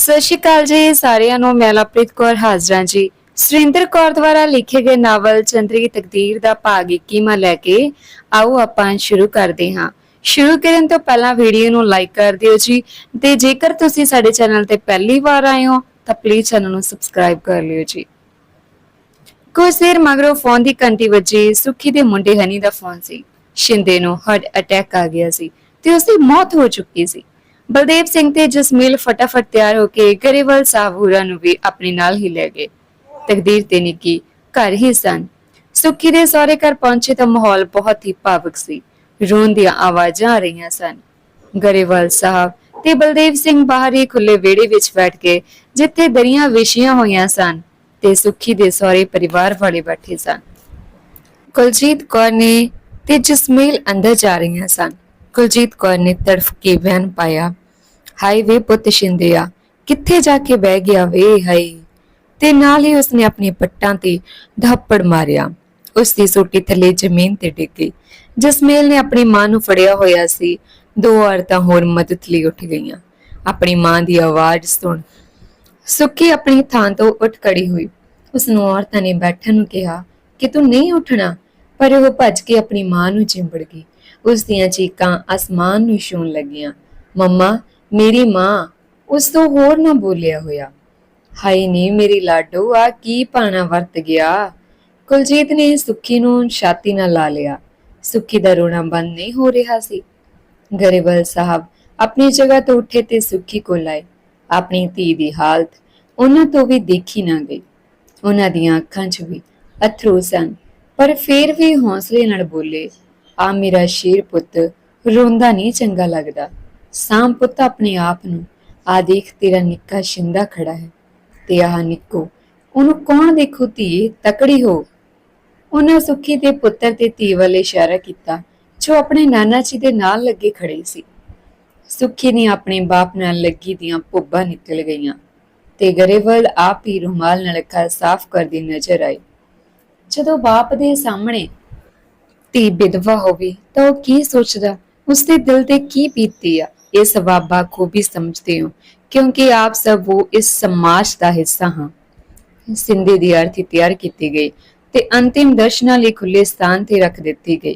ਸਤਿ ਸ਼੍ਰੀ ਅਕਾਲ ਜੀ, ਸਾਰਿਆਂ ਨੂੰ, ਮੈਂ ਲਵਪ੍ਰੀਤ ਕੌਰ ਹਾਜ਼ਰਾਂ ਜੀ। ਸੁਰਿੰਦਰ ਕੌਰ ਦੁਆਰਾ ਲਿਖੇ ਗਏ ਨਾਵਲ ਚੰਦਰੀ ਤਕਦੀਰ ਦਾ ਭਾਗ 21 ਮਾ ਲੈ ਕੇ ਆਓ ਆਪਾਂ ਸ਼ੁਰੂ ਕਰਦੇ ਹਾਂ। ਸ਼ੁਰੂ ਕਰਨ ਤੋਂ ਪਹਿਲਾਂ ਵੀਡੀਓ ਨੂੰ ਲਾਈਕ ਕਰ ਦਿਓ ਜੀ ਤੇ ਜੇਕਰ ਤੁਸੀਂ ਸਾਡੇ ਚੈਨਲ ਤੇ ਪਹਿਲੀ ਵਾਰ ਆਏ ਹੋ, ਤਾਂ ਪਲੀਜ਼ ਚੈਨਲ ਨੂੰ ਸਬਸਕ੍ਰਾਈਬ ਕਰ ਲਿਓ ਜੀ। ਕੁਝ ਦੇਰ ਮਗਰੋਂ ਫੋਨ ਦੀ ਘੰਟੀ ਵੱਜੀ, ਸੁੱਖੀ ਦੇ ਮੁੰਡੇ ਹਨੀ ਦਾ ਫੋਨ ਸੀ। ਸ਼ਿੰਦੇ ਨੂੰ ਹਾਰਟ ਅਟੈਕ ਆ ਗਿਆ ਸੀ ਤੇ ਉਸ ਦੀ ਮੌਤ ਹੋ ਚੁੱਕੀ ਸੀ। ਬਲਦੇਵ ਸਿੰਘ ਤੇ ਜਸਮੀਲ ਫਟਾਫਟ ਤਿਆਰ ਹੋ ਕੇ ਗਰੇਵਾਲ ਸਾਹੂਰਾ ਨੂੰ ਵੀ ਆਪਣੇ ਨਾਲ ਹੀ ਲੈ ਗਏ। ਤਕਦੀਰ ਤੇ ਨਿੱਕੀ ਘਰ ਹੀ ਸਨ। ਸੁੱਖੀ ਦੇ ਸਹੁਰੇ ਘਰ ਪਹੁੰਚੇ ਤਾਂ ਮਾਹੌਲ ਬਹੁਤ ਹੀ ਭਾਵਕ ਸੀ। ਰੋਣ ਦੀਆਂ ਆਵਾਜ਼ਾਂ ਆ ਰਹੀਆਂ ਸਨ। ਗਰੇਵਾਲ ਸਾਹਿਬ ਤੇ ਬਲਦੇਵ ਸਿੰਘ ਬਾਹਰ ਹੀ ਖੁੱਲੇ ਵਿਹੜੇ ਵਿੱਚ ਬੈਠ ਕੇ ਜਿੱਥੇ ਦਰੀਆਂ ਵਿਛੀਆਂ ਹੋਈਆਂ ਸਨ ਤੇ ਸੁੱਖੀ ਦੇ ਸਹੁਰੇ ਪਰਿਵਾਰ ਵਾਲੇ ਬੈਠੇ ਸਨ। ਕੁਲਜੀਤ ਕੌਰ ਨੇ ਤੇ ਜਸਮੀਲ ਅੰਦਰ ਜਾ ਰਹੀਆਂ ਸਨ। ਕੁਲਜੀਤ ਕੌਰ ਨੇ ਤੜਫ ਕੇ ਬਿਆਨ ਪਾਇਆ ਹਾਏ ਵੇ ਪੁੱਤ ਸ਼ਿੰਦਿਆ, ਕਿੱਥੇ ਜਾ ਕੇ ਬਹਿ ਗਿਆ ਵੇ ਹਾਏ? ਤੇ ਨਾਲ ਹੀ ਉਸਨੇ ਆਪਣੇ ਪੱਟਾਂ ਤੇ ਧੱਪੜ ਮਾਰਿਆ। ਉਸ ਦੀ ਸੋਟੀ ਥੱਲੇ ਜ਼ਮੀਨ ਤੇ ਡਿੱਗ ਗਈ। ਜਸਮੀਲ ਨੇ ਆਪਣੀ ਮਾਂ ਨੂੰ ਫੜਿਆ ਹੋਇਆ ਸੀ। ਦੋ ਔਰਤਾਂ ਹੋਰ ਮਦਦ ਲਈ ਉੱਠ ਗਈਆਂ। ਆਪਣੀ ਮਾਂ ਦੀ ਆਵਾਜ਼ ਸੁਣ ਸੁੱਕੀ ਆਪਣੀ ਥਾਂ ਤੋਂ ਉੱਠ ਖੜੀ ਹੋਈ। ਉਸ ਨੂੰ ਔਰਤਾਂ ਨੇ ਬੈਠਣ ਨੂੰ ਕਿਹਾ ਕਿ ਤੂੰ ਨਹੀਂ ਉੱਠਣਾ, ਪਰ ਉਹ ਭੱਜ ਕੇ ਆਪਣੀ ਮਾਂ ਨੂੰ ਚਿੰਬੜ ਗਈ। ਉਸ ਦੀਆਂ ਚੀਕਾਂ ਅਸਮਾਨ ਨੂੰ ਛੂਣ ਲੱਗੀਆਂ। ਮੰਮਾ ਮੇਰੀ ਮਾਂ ਉਸ ਤੋਂ ਹੋਰ ਨਾ ਬੋਲਿਆ ਹੋਇਆ। ਹਾਏ ਨੀ ਮੇਰੀ ਲਾਡੋ, ਆ ਕੀ ਪਾਣਾ ਵਰਤ ਗਿਆ? ਕੁਲਜੀਤ ਨੇ ਸੁੱਖੀ ਨੂੰ ਛਾਤੀ ਨਾਲ ਲਾ ਲਿਆ। ਸੁੱਖੀ ਦਾ ਰੋਣਾ ਬੰਦ ਨਹੀਂ ਹੋ ਰਿਹਾ ਸੀ। ਗਰੇਵਾਲ ਸਾਹਿਬ ਆਪਣੀ ਜਗ੍ਹਾ ਤੋਂ ਉੱਠੇ ਤੇ ਸੁੱਖੀ ਕੋਲ ਆਏ। ਆਪਣੀ ਧੀ ਦੀ ਹਾਲਤ ਉਹਨਾਂ ਤੋਂ ਵੀ ਦੇਖੀ ਨਾ ਗਈ। ਉਹਨਾਂ ਦੀਆਂ ਅੱਖਾਂ 'ਚ ਵੀ ਅਥਰੂ ਸਨ, ਪਰ ਫਿਰ ਵੀ ਹੌਸਲੇ ਨਾਲ ਬੋਲੇ, ਆ ਮੇਰਾ ਸ਼ੇਰ ਪੁੱਤ, ਰੋਂਦਾ ਨਹੀਂ ਚੰਗਾ ਲੱਗਦਾ। ਸਾਮ ਪੁੱਤ ਆਪਣੇ ਆਪ ਨੂੰ। ਆ ਦੇਖ ਤੇਰਾ ਨਿੱਕਾ ਸ਼ਿੰਦਾ ਖੜਾ ਹੈ ਤੇ ਆਹ ਨਿੱਕੋ, ਉਹਨੂੰ ਕੌਣ ਦੇਖੂ ਧੀਏ ਤਕੜੀ ਹੋ। ਉਹਨਾਂ ਸੁੱਖੀ ਦੇ ਪੁੱਤਰ ਤੇ ਧੀ ਵੱਲ ਇਸ਼ਾਰਾ ਕੀਤਾ, ਜੋ ਆਪਣੇ ਨਾਨਾ ਜੀ ਦੇ ਨਾਲ ਲੱਗੇ ਖੜੇ ਸੀ। ਸੁੱਖੀ ਨੇ ਆਪਣੇ ਬਾਪ ਨਾਲ ਲੱਗੀ ਦੀਆਂ ਪੁੱਬਾਂ ਨਿਕਲ ਗਈਆਂ ਤੇ ਗਰੇਵਲ ਆਪ ਹੀ ਰੁਮਾਲ ਨਾਲ ਅੱਖਾਂ ਸਾਫ਼ ਕਰਦੀ ਨਜ਼ਰ ਆਈ। ਜਦੋਂ ਬਾਪ ਦੇ ਸਾਹਮਣੇ ਧੀ ਵਿਧਵਾ ਹੋਵੇ ਤਾਂ ਉਹ ਕੀ ਸੋਚਦਾ? ਉਸਦੇ ਦਿਲ ਤੇ ਕੀ ਬੀਤਦੀ ਆ? ਇਹ ਸਵਾਬਾ ਖੂਬੀ ਸਮਝਦੇ ਹੋ, ਕਿਉਂਕਿ ਆਪ ਸਭ ਉਹ ਇਸ ਸਮਾਜ ਦਾ ਹਿੱਸਾ ਹਾਂ। ਸਿੰਧੀ ਦੀ ਅਰਥੀ ਤਿਆਰ ਕੀਤੀ ਗਈ ਤੇ ਅੰਤਿਮ ਦਰਸ਼ਨਾਂ ਲਈ ਖੁੱਲੇ ਸਥਾਨ ਤੇ ਰੱਖ ਦਿੱਤੀ ਗਈ।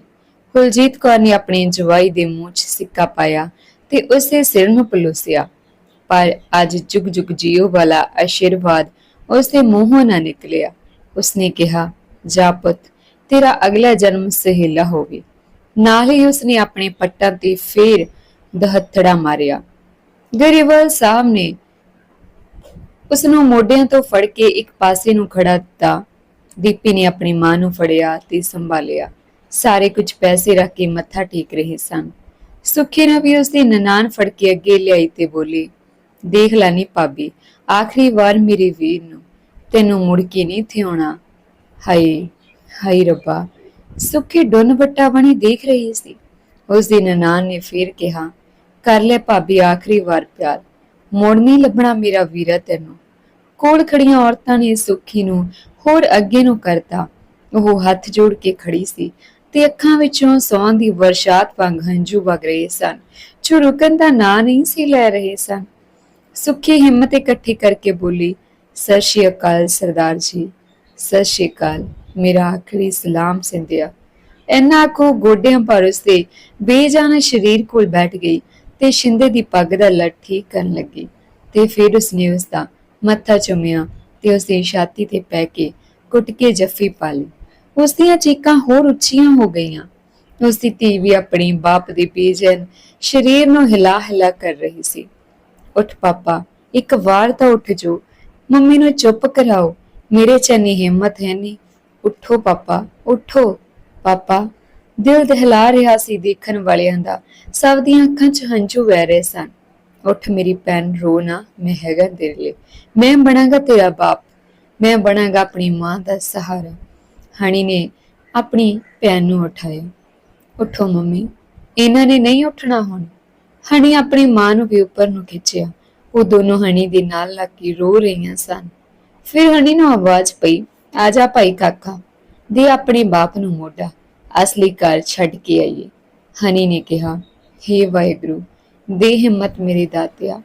ਕੁਲਜੀਤ ਕੌਰ ਨੇ ਆਪਣੀ ਜਵਾਈ ਦੇ ਮੂੰਹ 'ਚ ਸਿੱਕਾ ਪਾਇਆ ਤੇ ਉਸੇ ਸਿਰ ਨੂੰ ਪਲੋਸਿਆ। ਪਰ ਅੱਜ ਜੁਗ ਜੁਗ ਜੀਓ ਵਾਲਾ ਆਸ਼ੀਰਵਾਦ ਉਸਦੇ ਮੂੰਹੋਂ ਨਾ ਨਿਕਲਿਆ। ਉਸਨੇ ਕਿਹਾ, ਜਾ ਪੁੱਤ, ਤੇਰਾ ਅਗਲਾ ਜਨਮ ਸਹੇਲਾ ਹੋਵੇ। ਨਾਲ ਹੀ ਉਸਨੇ ਆਪਣੇ ਪੱਟਾਂ ਤੇ ਫੇਰ ਦਹੱਥੜਾ ਮਾਰਿਆ। ਗਰੀਬਲ ਸਾਹਿਬ ਨੇ ਉਸ ਨੂੰ ਮੋਢਿਆਂ ਤੋਂ ਫੜ ਕੇ ਇੱਕ ਪਾਸੇ ਨੂੰ ਖੜਾ ਦਿੱਤਾ। ਦੀਪੀ ਨੇ ਆਪਣੀ ਮਾਂ ਨੂੰ ਫੜਿਆ ਤੇ ਸੰਭਾਲਿਆ। ਸਾਰੇ ਕੁਝ ਪੈਸੇ ਰੱਖ ਕੇ ਮੱਥਾ ਟੇਕ ਰਹੇ ਸਨ। ਸੁੱਖੀ ਨੇ ਵੀ ਉਸ ਦੀ ਨਨਾਣ ਫੜ ਕੇ ਅੱਗੇ ਲਿਆਈ ਤੇ ਬੋਲੀ, ਦੇਖ ਲੈ ਨੀ ਭਾਬੀ, ਆਖਰੀ ਵਾਰ ਮੇਰੇ ਵੀਰ ਨੂੰ। ਤੈਨੂੰ ਮੁੜ ਕੇ ਨਹੀਂ ਥਿਉਣਾ। ਹਾਏ ਹਾਏ ਰੱਬਾ। ਸੁੱਖੀ ਡੁੰਨ ਵੱਟਾ ਬਣੀ ਦੇਖ ਰਹੀ ਸੀ। ਉਸ ਦੀ ਨਨਾਣ ਨੇ ਫੇਰ ਕਿਹਾ ਕਰ ਲੈ ਭਾਬੀ, ਆਖਰੀ ਵਾਰ ਪਿਆਰ। ਮੋੜ ਨਹੀਂ ਲੱਭਣਾ ਮੇਰਾ ਵੀਰਾ ਤੈਨੂੰ। ਕੋਲ ਖੜੀਆਂ ਔਰਤਾਂ ਨੇ ਸੁੱਖੀ ਨੂੰ, ਹੋਰ ਅੱਗੇ ਨੂੰ ਕਰਤਾ। ਉਹ ਹੱਥ ਜੋੜ ਕੇ ਖੜੀ ਸੀ ਤੇ ਅੱਖਾਂ ਵਿੱਚੋਂ ਸੌਂ ਦੀ ਵਰਸ਼ਾਤ ਵਾਂਗ ਹੰਝੂ ਵਗ ਰਹੇ ਸਨ। ਜੋ ਰੁਕਣ ਦਾ ਨਾਂ ਨਹੀਂ ਸੀ ਲੈ ਰਹੇ ਸਨ। ਸੁੱਖੀ ਹਿੰਮਤ ਇਕੱਠੀ ਕਰਕੇ ਬੋਲੀ, ਸਤਿ ਸ਼੍ਰੀ ਅਕਾਲ ਸਰਦਾਰ ਜੀ। ਸਤਿ ਸ਼੍ਰੀ ਅਕਾਲ। ਮੇਰਾ ਆਖਰੀ ਸਲਾਮ ਸਿੰਧਿਆ। ਇੰਨਾ ਕੋ ਗੋਡਿਆਂ ਪਰ ਉਸਦੇ ਬੇਜਾਨ ਸਰੀਰ ਕੋਲ ਬੈਠ ਗਈ। ਤੇ ਸ਼ਿੰਦੇ ਦੀ ਪੱਗ ਦਾ ਲੜ ਠੀਕ ਕਰਨ ਲੱਗੀ ਤੇ ਫਿਰ ਉਸਨੇ ਉਸ ਦਾ ਮੱਥਾ ਚੁੰਮਿਆ ਤੇ ਉਸ ਦੀ ਛਾਤੀ ਤੇ ਪੈ ਕੇ ਕੁੱਟ ਕੇ ਜੱਫੀ ਪਾ ਲਈ। ਉਸ ਦੀਆਂ ਚੀਕਾਂ ਹੋਰ ਉੱਚੀਆਂ ਹੋ ਗਈਆਂ। ਉਸ ਦੀ ਧੀ ਵੀ ਆਪਣੀ ਬਾਪ ਦੇ ਬੇਜਨ ਸਰੀਰ ਨੂੰ ਹਿਲਾ ਹਿਲਾ ਕਰ ਰਹੀ ਸੀ। ਉੱਠ ਪਾਪਾ, ਇੱਕ ਵਾਰ ਤਾਂ ਉੱਠ ਜੋ ਮੰਮੀ ਨੂੰ ਚੁੱਪ ਕਰਾਓ। ਮੇਰੇ ਚ ਇੰਨੀ ਹਿੰਮਤ ਹੈ ਨਹੀਂ। ਉੱਠੋ ਪਾਪਾ ਉੱਠੋ। ਪਾਪਾ ਦਿਲ ਦਹਿਲਾ ਰਿਹਾ ਸੀ ਦੇਖਣ ਵਾਲਿਆਂ ਦਾ। ਸਭ ਦੀਆਂ ਅੱਖਾਂ 'ਚ ਹੰਝੂ ਵਹਿ ਰਹੇ ਸਨ। ਉੱਠ ਮੇਰੀ ਭੈਣ, ਰੋ ਨਾ, ਮੈਂ ਹੈਗਾ ਤੇਰੇ ਲਈ। ਮੈਂ ਬਣਾਂਗਾ ਤੇਰਾ ਬਾਪ। ਮੈਂ ਬਣਾਂਗਾ ਆਪਣੀ ਮਾਂ ਦਾ ਸਹਾਰਾ। ਹਣੀ ਨੇ ਆਪਣੀ ਭੈਣ ਨੂੰ ਉਠਾਇਆ। ਉੱਠੋ ਮੰਮੀ, ਇਹਨਾਂ ਨੇ ਨਹੀਂ ਉੱਠਣਾ ਹੁਣ। ਹਣੀ ਆਪਣੀ ਮਾਂ ਨੂੰ ਵੀ ਉੱਪਰ ਨੂੰ ਖਿੱਚਿਆ। ਉਹ ਦੋਨੋਂ ਹਣੀ ਦੇ ਨਾਲ ਲੱਗ ਕੇ ਰੋ ਰਹੀਆਂ ਸਨ। ਫਿਰ ਹਣੀ ਨੂੰ ਆਵਾਜ਼ ਪਈ, ਆ ਜਾ ਭਾਈ ਕਾਕਾ, ਦੇ ਆਪਣੇ ਬਾਪ ਨੂੰ ਮੋਢਾ। ਅਸਲੀ ਘਰ ਛੱਡ ਕੇ ਆਈਏ। ਹਨੀ ਨੇ ਕਿਹਾ हे ਵਾਹਿਗੁਰੂ ਦੇ ਹਿੰਮਤ ਮੇਰੇ ਦਾਤਿਆ।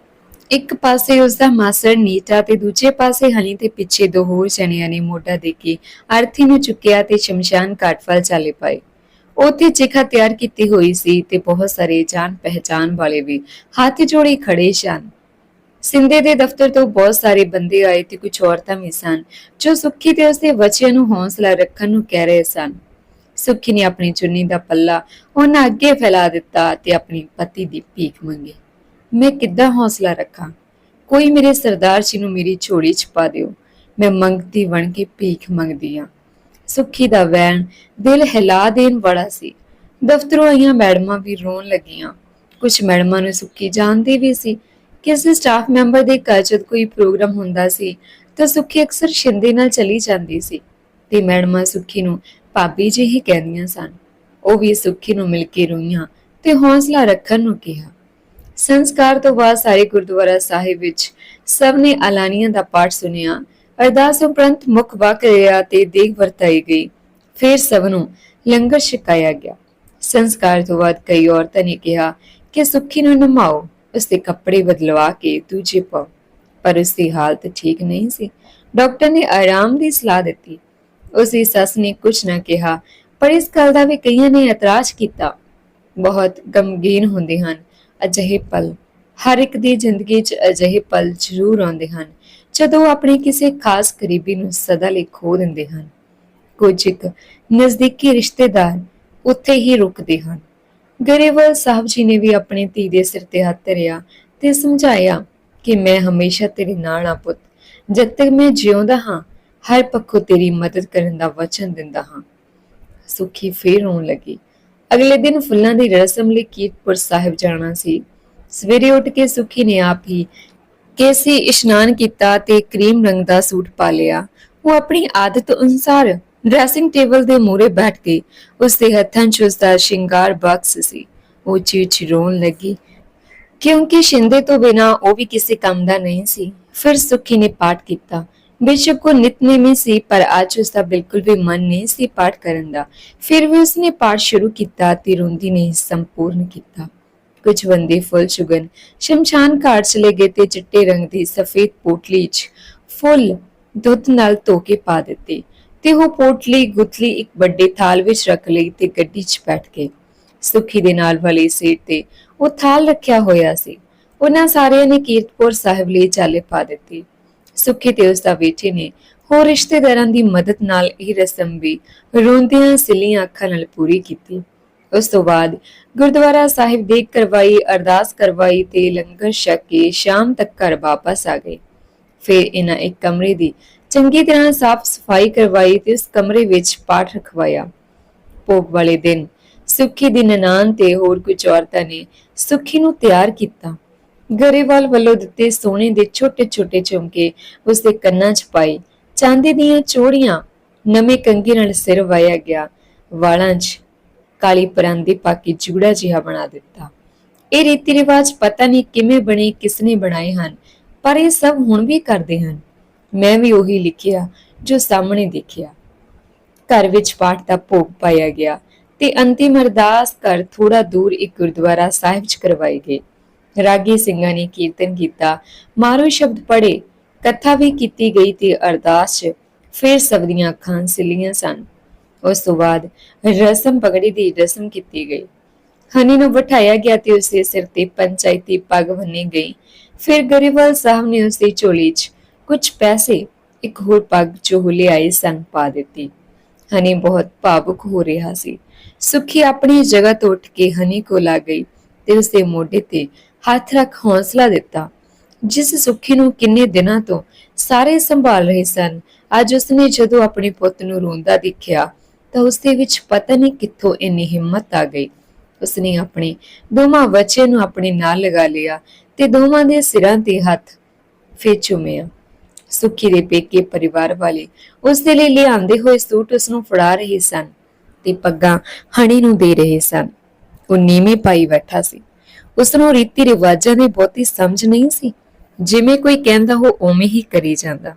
ਇੱਕ ਪਾਸੇ ਉਸ ਦਾ ਮਾਸਰ ਨੀਟਾ ਤੇ ਦੂਜੇ ਪਾਸੇ ਹਨੀ ਤੇ ਪਿੱਛੇ ਦੋ ਹੋਰ ਜਣਿਆਂ ਨੇ ਮੋਢਾ ਦੇ ਕੇ ਅਰਥੀ ਨੂੰ ਚੁੱਕਿਆ ਤੇ ਸ਼ਮਸ਼ਾਨ ਘਾਟ ਵੱਲ ਚੱਲੇ ਪਏ। ਉੱਥੇ ਚਿਖਾ ਤਿਆਰ ਕੀਤੀ ਹੋਈ ਸੀ ਤੇ ਬਹੁਤ ਸਾਰੇ ਜਾਣ ਪਹਿਚਾਨ ਵਾਲੇ ਵੀ ਹੱਥ ਜੋੜੇ ਖੜੇ ਸਨ। ਸਿੰਦੇ ਦੇ ਦਫ਼ਤਰ ਤੋਂ ਬਹੁਤ ਸਾਰੇ ਬੰਦੇ ਆਏ ਤੇ ਕੁਝ ਔਰਤਾਂ ਵੀ ਸਨ ਜੋ ਸੁੱਖੀ ਤੇ ਉਸਦੇ ਬੱਚਿਆਂ ਨੂੰ ਹੌਸਲਾ ਰੱਖਣ ਨੂੰ ਕਹਿ ਰਹੇ ਸਨ। ਸੁੱਖੀ ਨੇ ਆਪਣੀ ਚੁੰਨੀ ਦਾ ਪੱਲਾ ਉਹਨਾਂ ਅੱਗੇ ਫੈਲਾ ਦਿੱਤਾ ਤੇ ਆਪਣੀ ਪਤੀ ਦੀ ਭੀਖ ਮੰਗੀ। ਮੈਂ ਕਿੱਦਾਂ ਹੌਸਲਾ ਰੱਖਾਂ? ਕੋਈ ਮੇਰੇ ਸਰਦਾਰ ਜੀ ਨੂੰ ਮੇਰੀ ਝੋਲੀ ਚ ਪਾ ਦਿਓ। ਮੈਂ ਮੰਗਤੀ ਬਣ ਕੇ ਭੀਖ ਮੰਗਦੀ ਆ ਸੁੱਖੀ ਦਾ ਵੈਣ ਦਿਲ ਹਿਲਾ ਦੇਣ ਵਾਲਾ ਸੀ। ਦਫ਼ਤਰੋਂ ਆਈਆਂ ਮੈਡਮਾਂ ਵੀ ਰੋਣ ਲੱਗੀਆਂ। ਕੁਝ ਮੈਡਮਾਂ ਨੂੰ ਸੁੱਖੀ ਜਾਣਦੀ ਵੀ ਸੀ ਕਿਸੇ ਸਟਾਫ ਮੈਂਬਰ ਦੇ ਘਰ ਜਦ ਕੋਈ ਪ੍ਰੋਗਰਾਮ ਹੁੰਦਾ ਸੀ ਤਾਂ ਸੁੱਖੀ ਅਕਸਰ ਸ਼ਿੰਦੇ ਨਾਲ ਚਲੀ ਜਾਂਦੀ ਸੀ ਤੇ ਮੈਡਮਾਂ ਸੁੱਖੀ ਨੂੰ ਭਾਬੀ ਜੀ ਹੀ ਕਹਿੰਦੀਆਂ ਸਨ। ਉਹ ਵੀ ਸੁੱਖੀ ਨੂੰ ਮਿਲ ਕੇ ਰੋਈਆਂ ਤੇ ਹੌਸਲਾ ਰੱਖਣ ਨੂੰ ਕਿਹਾ। ਸੰਸਕਾਰ ਤੋਂ ਬਾਅਦ ਸਾਰੇ ਗੁਰਦੁਆਰਾ ਸਾਹਿਬ ਵਿੱਚ ਸਭ ਨੇ ਅਲਾਨੀਆਂ ਦਾ ਪਾਠ ਸੁਨਿਆ ਅਰਦਾਸ ਉਪਰੰਤ ਮੁੱਖ ਵਾਕ ਰਿਹਾ ਤੇ ਦੇਗ ਵਰਤਾਈ ਗਈ। ਫਿਰ ਸਭ ਨੂੰ ਲੰਗਰ ਛਕਾਇਆ ਗਿਆ। ਸੰਸਕਾਰ ਤੋਂ ਬਾਅਦ ਕਈ ਔਰਤਾਂ ਨੇ ਕਿਹਾ ਕਿ ਸੁੱਖੀ ਨੂੰ ਨਮਾਓ, ਉਸਦੇ ਕੱਪੜੇ ਬਦਲਵਾ ਕੇ ਦੂਜੇ ਪਾਓ। ਪਰ ਉਸਦੀ ਹਾਲਤ ਠੀਕ ਨਹੀਂ ਸੀ। ਡਾਕਟਰ ਨੇ ਆਰਾਮ ਦੀ ਸਲਾਹ ਦਿੱਤੀ। ਉਸ ਦੀ ਸੱਸ ਨੇ ਕੁਝ ਨਾ ਕਿਹਾ, ਪਰ ਇਸ ਗੱਲ ਦਾ ਵੀ ਕਈਆਂ ਨੇ ਇਤਰਾਜ਼ ਕੀਤਾ। ਬਹੁਤ ਗਮਗੀਨ ਹੁੰਦੇ ਹਨ, ਅਜਿਹੇ ਪਲ। ਹਰ ਇੱਕ ਦੀ ਜ਼ਿੰਦਗੀ 'ਚ ਅਜਿਹੇ ਪਲ ਜ਼ਰੂਰ ਆਉਂਦੇ ਹਨ, ਜਦੋਂ ਉਹ ਆਪਣੇ ਕਿਸੇ ਖਾਸ ਕਰੀਬੀ ਨੂੰ ਸਦਾ ਲਈ ਖੋ ਦਿੰਦੇ ਹਨ। ਕੁਝ ਇੱਕ ਨਜ਼ਦੀਕੀ ਰਿਸ਼ਤੇਦਾਰ ਉੱਥੇ ਹੀ ਰੁਕਦੇ ਹਨ। ਗਰੇਵਾਲ ਸਾਹਿਬ ਜੀ ਨੇ ਵੀ ਆਪਣੇ ਧੀ ਦੇ ਸਿਰ ਤੇ ਹੱਥ ਧਰਿਆ ਤੇ ਸਮਝਾਇਆ ਕਿ ਮੈਂ ਹਮੇਸ਼ਾ ਤੇਰੇ ਨਾਲ ਆ ਪੁੱਤ, ਜਦ ਤੱਕ ਮੈਂ ਜਿਉਂਦਾ ਹਾਂ ਹਰ ਪੱਖੋਂ ਤੇਰੀ ਮਦਦ ਕਰਨ ਦਾ ਵਚਨ ਦਿੰਦਾ ਹਾਂ। ਸੁਖੀ ਫੇਰ ਰੋਣ ਲੱਗੀ। ਅਗਲੇ ਦਿਨ ਫੁੱਲਾਂ ਦੀ ਰਸਮ ਲਈ ਕੀਰਤਪੁਰ ਸਾਹਿਬ ਜਾਣਾ ਸੀ। ਸਵੇਰੇ ਉੱਠ ਕੇ ਸੁਖੀ ਨੇ ਆਪ ਹੀ ਕੇਸੀ ਇਸ਼ਨਾਨ ਕੀਤਾ ਤੇ ਕਰੀਮ ਰੰਗ ਦਾ ਸੂਟ ਪਾ ਲਿਆ। ਉਹ ਆਪਣੀ ਆਦਤ ਅਨੁਸਾਰ ਡਰੈਸਿੰਗ ਟੇਬਲ ਦੇ ਮੂਹਰੇ ਬੈਠ ਕੇ ਉਸਦੇ ਹੱਥਾਂ 'ਚ ਉਸਦਾ ਸ਼ਿੰਗਾਰ ਬਾਕਸ ਸੀ। ਉਹ ਚੀਚ ਰੋਣ ਲੱਗੀ। ਕਿਉਂਕਿ ਸ਼ਿੰਦੇ ਤੋਂ ਬਿਨਾ ਉਹ ਵੀ ਕਿਸੇ ਕੰਮ ਦਾ ਨਹੀਂ ਸੀ। ਫਿਰ ਸੁਖੀ ਨੇ ਪਾਠ ਕੀਤਾ। ਬੇਸ਼ੱਕ ਉਹ ਨਿਤਨੇਮੀ ਸੀ, ਪਰ ਅੱਜ ਉਸ ਦਾ ਬਿਲਕੁਲ ਵੀ ਮਨ ਨਹੀਂ ਸੀ ਪਾਠ ਕਰਨ ਦਾ। ਫਿਰ ਵੀ ਉਸਨੇ ਪਾਠ ਸ਼ੁਰੂ ਕੀਤਾ ਤੇ ਰੋਂਦੀ ਨੇ ਸੰਪੂਰਨ ਕੀਤਾ। ਕੁਝ ਬੰਦੇ ਫੁੱਲ ਚੁਗਨ ਸ਼ਮਸ਼ਾਨ ਘਾਟ ਚਲੇ ਗਏ ਤੇ ਚਿੱਟੇ ਰੰਗ ਦੀ ਸਫੇਦ ਪੋਟਲੀ 'ਚ ਫੁੱਲ ਦੁੱਧ ਨਾਲ ਧੋ ਕੇ ਪਾ ਦਿੱਤੇ ਤੇ ਉਹ ਪੋਟਲੀ ਗੁਥਲੀ ਇੱਕ ਵੱਡੇ ਥਾਲ ਵਿੱਚ ਰੱਖ ਲਈ ਤੇ ਗੱਡੀ 'ਚ ਬੈਠ ਗਏ। ਸੁਖੀ ਦੇ ਨਾਲ ਵਾਲੀ ਸੀਟ ਤੇ ਉਹ ਥਾਲ ਰੱਖਿਆ ਹੋਇਆ ਸੀ। ਉਹਨਾਂ ਸਾਰਿਆਂ ਨੇ ਕੀਰਤਪੁਰ ਸਾਹਿਬ ਲਈ ਚਾਲੇ ਪਾ ਦਿੱਤੀ। ਸੁਖੀ ਤੇ ਉਸ ਦਾ ਬੇਟੇ ਨੇ ਹੋਰ ਰਿਸ਼ਤੇਦਾਰਾਂ ਦੀ ਮਦਦ ਨਾਲ ਇਹ ਰਸਮ ਵੀ ਰੋਂਦਿਆਂ ਸਿਲੀਆਂ ਅੱਖਾਂ ਨਾਲ ਪੂਰੀ ਕੀਤੀ। ਉਸ ਤੋਂ ਬਾਅਦ ਗੁਰਦੁਆਰਾ ਸਾਹਿਬ ਦੇਖ ਕਰਵਾਈ, ਅਰਦਾਸ ਕਰਵਾਈ ਤੇ ਲੰਗਰ ਛਕ ਕੇ ਸ਼ਾਮ ਤੱਕ ਘਰ ਵਾਪਸ ਆ ਗਏ। ਫਿਰ ਇਹਨਾਂ ਇੱਕ ਕਮਰੇ ਦੀ ਚੰਗੀ ਤਰ੍ਹਾਂ ਸਾਫ਼ ਸਫ਼ਾਈ ਕਰਵਾਈ ਤੇ ਉਸ ਕਮਰੇ ਵਿੱਚ ਪਾਠ ਰਖਵਾਇਆ। ਭੋਗ ਵਾਲੇ ਦਿਨ ਸੁੱਖੀ ਦੀ ਨਨਾਣ ਤੇ ਹੋਰ ਕੁਝ ਔਰਤਾਂ ਨੇ ਸੁੱਖੀ ਨੂੰ ਤਿਆਰ ਕੀਤਾ। ਗਰੇਵਾਲ ਵੱਲੋਂ ਦਿੱਤੇ ਸੋਨੇ ਦੇ ਛੋਟੇ-ਛੋਟੇ ਝੁਮਕੇ ਉਸਦੇ ਕੰਨਾਂ 'ਚ ਪਾਈ ਚਾਂਦੀ ਦੀਆਂ ਚੋੜੀਆਂ ਨਵੇਂ ਕੰਗੀ ਨਾਲ ਸਿਰ ਵਾਇਆ ਗਿਆ। ਵਾਲਾਂ 'ਚ ਕਾਲੀ ਪਰਾਂਦੀ ਪਾ ਕੇ ਜੂੜਾ ਜਿਹਾ ਬਣਾ ਦਿੱਤਾ। ਇਹ ਰੀਤੀ ਰਿਵਾਜ ਪਤਾ ਨਹੀਂ ਕਿਵੇਂ ਬਣੇ, ਕਿਸਨੇ ਬਣਾਏ ਹਨ, ਪਰ ਇਹ ਸਭ ਹੁਣ ਵੀ ਕਰਦੇ ਹਨ। ਮੈਂ ਵੀ ਉਹੀ ਲਿਖਿਆ ਜੋ ਸਾਹਮਣੇ ਦੇਖਿਆ। ਘਰ ਵਿੱਚ ਪਾਠ ਦਾ ਭੋਗ ਪਾਇਆ ਗਿਆ ਤੇ ਅੰਤਿਮ ਅਰਦਾਸ ਕਰ ਥੋੜਾ ਦੂਰ ਇੱਕ ਗੁਰਦੁਆਰਾ ਸਾਹਿਬ 'ਚ ਕਰਵਾਈ ਗਈ ਰਾਗੀ ਸਿੰਘਾਂ ਨੇ ਕੀਰਤਨ ਕੀਤਾ। ਮਾਰੂ ਸ਼ਬਦ ਪੜੇ ਕਥਾ ਵੀ ਕੀਤੀ ਗਈ ਤੇ ਅਰਦਾਸ ਫਿਰ ਸਭ ਦੀਆਂ ਅੱਖਾਂ ਸਿਲੀਆਂ ਸਨ। ਉਸ ਤੋਂ ਬਾਅਦ ਰਸਮ ਪਗੜੀ ਦੀ ਰਸਮ ਕੀਤੀ ਗਈ। ਹਨੀ ਨੂੰ ਬਿਠਾਇਆ ਗਿਆ ਤੇ ਉਸਦੇ ਸਿਰ ਤੇ ਪੰਚਾਇਤੀ ਪੱਗ ਬੰਨੀ ਗਈ। ਫਿਰ ਗਰੀਵਾਲ ਸਾਹਿਬ ਨੇ ਉਸਦੀ ਝੋਲੀ 'ਚ ਕੁਝ ਪੈਸੇ, ਇੱਕ ਹੋਰ ਪੱਗ ਜੋ ਹੁਲੇ ਆਈ ਸੰਗ ਪਾ ਦਿੱਤੀ। ਹਨੀ ਬਹੁਤ ਭਾਵੁਕ ਹੋ ਰਿਹਾ ਸੀ। ਸੁਖੀ ਆਪਣੀ ਜਗ੍ਹਾ ਤੋਂ ਉੱਠ ਕੇ ਹਨੀ ਕੋਲ ਆ ਗਈ ਤੇ ਉਸਦੇ ਮੋਢੇ ਤੇ ਹੱਥ ਰੱਖ ਹੌਸਲਾ ਦਿੱਤਾ। ਜਿਸ ਸੁੱਖੀ ਨੂੰ ਕਿੰਨੇ ਦਿਨਾਂ ਤੋਂ ਸਾਰੇ ਸੰਭਾਲ ਰਹੇ ਸਨ, ਅੱਜ ਉਸਨੇ ਜਦੋਂ ਆਪਣੇ ਪੁੱਤ ਨੂੰ ਰੋਂਦਾ ਦੇਖਿਆ, ਤਾਂ ਉਸਦੇ ਵਿੱਚ ਪਤਾ ਨਹੀਂ ਕਿੱਥੋਂ ਇੰਨੀ ਹਿੰਮਤ ਆ ਗਈ। ਉਸਨੇ ਆਪਣੇ ਦੋਵਾਂ ਬੱਚੇ ਨੂੰ ਆਪਣੇ ਨਾਲ ਲਗਾ ਲਿਆ ਤੇ ਦੋਵਾਂ ਦੇ ਸਿਰਾਂ ਤੇ ਹੱਥ ਫੇ ਚੁੰਮਿਆ। ਸੁੱਖੀ ਦੇ ਪੇਕੇ ਪਰਿਵਾਰ ਵਾਲੇ ਉਸ ਦੇ ਲਈ ਲਿਆਂਦੇ ਹੋਏ ਸੂਟ ਉਸ ਨੂੰ ਫੜਾ ਰਹੇ ਸਨ ਤੇ ਪੱਗਾਂ ਹਣੀ ਨੂੰ ਦੇ ਰਹੇ ਸਨ। ਉਹ ਨੀਵੇਂ ਪਾਈ ਬੈਠਾ ਸੀ। ਉਸ ਨੂੰ ਰੀਤੀ ਰਿਵਾਜਾਂ ਦੀ ਬਹੁਤੀ ਸਮਝ ਨਹੀਂ ਸੀ। ਜਿਵੇਂ ਕੋਈ ਕਹਿੰਦਾ ਉਹ ਉਵੇਂ ਹੀ ਕਰੀ ਜਾਂਦਾ।